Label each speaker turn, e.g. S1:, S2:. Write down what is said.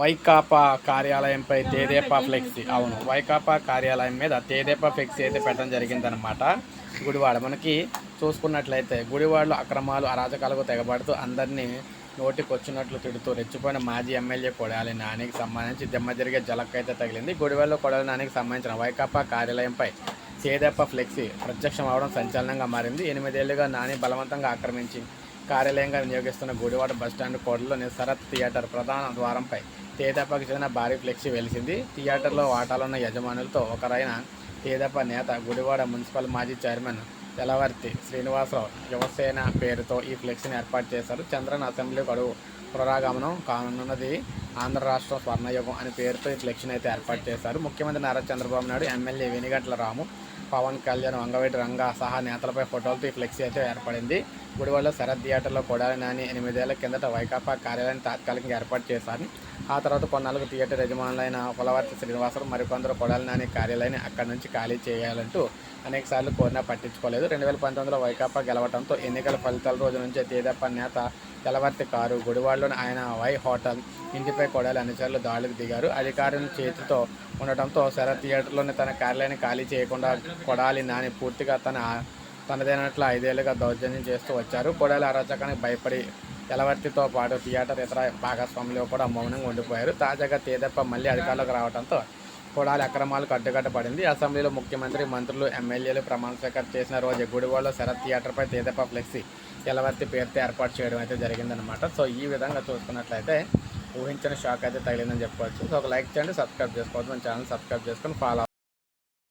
S1: Vaikapa కార్యాలయంపై తేదేపా flexi. అవును వైకాపా కార్యాలయం మీద తేదేపా ఫ్లెక్సీ అయితే పెట్టడం జరిగిందనమాట గుడివాడ మనకి చూసుకున్నట్లయితే గుడివాడలో అక్రమాలు అరాచకాలకు తెగబడుతూ అందరినీ నోటికి వచ్చినట్లు తిడుతూ రెచ్చిపోయిన మాజీ ఎమ్మెల్యే కొడాలి నానికి సంబంధించి దెమ్మ జరిగే జలక్ అయితే తగిలింది. గుడివాడలో కొడాలి నానికి సంబంధించిన వైకాపా కార్యాలయంపై తేదేపా ఫ్లెక్సీ ప్రత్యక్షం అవడం సంచలనంగా మారింది. ఎనిమిదేళ్ళుగా నాని బలవంతంగా ఆక్రమించి కార్యాలయంగా వినియోగిస్తున్న గుడివాడ బస్టాండ్ కోడలోని శరత్ థియేటర్ ప్రధాన ద్వారంపై తేదప్పకి చెందిన భారీ ఫ్లెక్సీ వెలిసింది. థియేటర్లో వాటాలున్న యజమానులతో ఒకరైన తేదప్ప నేత గుడివాడ మున్సిపల్ మాజీ చైర్మన్ తెలవర్తి శ్రీనివాసరావు యువసేన పేరుతో ఈ ఫ్లెక్సీని ఏర్పాటు చేశారు. చంద్రన్ అసెంబ్లీ గడువు పునరాగమనం కానున్నది ఆంధ్ర రాష్ట్రం స్వర్ణయుగం అనే పేరుతో ఈ ఫ్లెక్సీని అయితే ఏర్పాటు చేశారు. ముఖ్యమంత్రి నారా చంద్రబాబు నాయుడు ఎమ్మెల్యే వెనిగంట్ల రాము పవన్ కళ్యాణ్ వంగవేటి రంగా సహా నేతలపై ఫోటోలతో ఈ ఫ్లెక్సీ అయితే ఏర్పడింది. గుడివాడలో శరత్ థియేటర్లో కొడాలి నాని ఎనిమిదేళ్ళ కిందట వైకాపా కార్యాలయం తాత్కాలికంగా ఏర్పాటు చేశారు ఆ తర్వాత కొన్నాళ్ళకు థియేటర్ యజమానులైన పొలవర్తి శ్రీనివాసరావు మరికొందరు కొడాలి నాని కార్యాలయాన్ని అక్కడి నుంచి ఖాళీ చేయాలంటూ అనేక సార్లు కోరినా పట్టించుకోలేదు. రెండు వేల పంతొమ్మిదిలో వైకాపా గెలవడంతో ఎన్నికల ఫలితాల రోజు నుంచే తేదప్ప నేత తెలవర్తి కారు గుడివాడలోని ఆయన వై హోటల్ ఇంటిపై కొడాలి అనుచరులు దాడులకు దిగారు. అధికారుల చేతితో ఉండటంతో శరత్ థియేటర్లోని తన కార్యాలయాన్ని ఖాళీ చేయకుండా కొడాలి నాని పూర్తిగా తన తనదైనట్లు ఐదేళ్ళుగా దౌర్జన్యం చేస్తూ వచ్చారు. కొడాలి అరాచకానికి భయపడి తెలవర్తితో పాటు థియేటర్ ఇతర భాగస్వాములు కూడా మౌనంగా ఉండిపోయారు. తాజాగా తేదప్ప మళ్ళీ అధికారంలోకి రావడంతో కొడాలి అక్రమాలకు అడ్డుకట్ట పడింది. అసెంబ్లీలో ముఖ్యమంత్రి మంత్రులు ఎమ్మెల్యేలు ప్రమాణ స్వీకారం చేసిన రోజు గుడివాడలో శరత్ థియేటర్పై తేదప్ప ఫ్లెక్సీ ఎలవర్తి పేరుతో ఏర్పాటు చేయడం అయితే జరిగిందనమాట సో ఈ విధంగా చూసుకున్నట్లయితే ఊహించిన షాక్ అయితే తగిలిందని చెప్పుకోవచ్చు. సో ఒక లైక్ చేయండి సబ్స్క్రైబ్ చేసుకోవచ్చు మన ఛానల్ సబ్స్క్రైబ్ చేసుకొని ఫాలో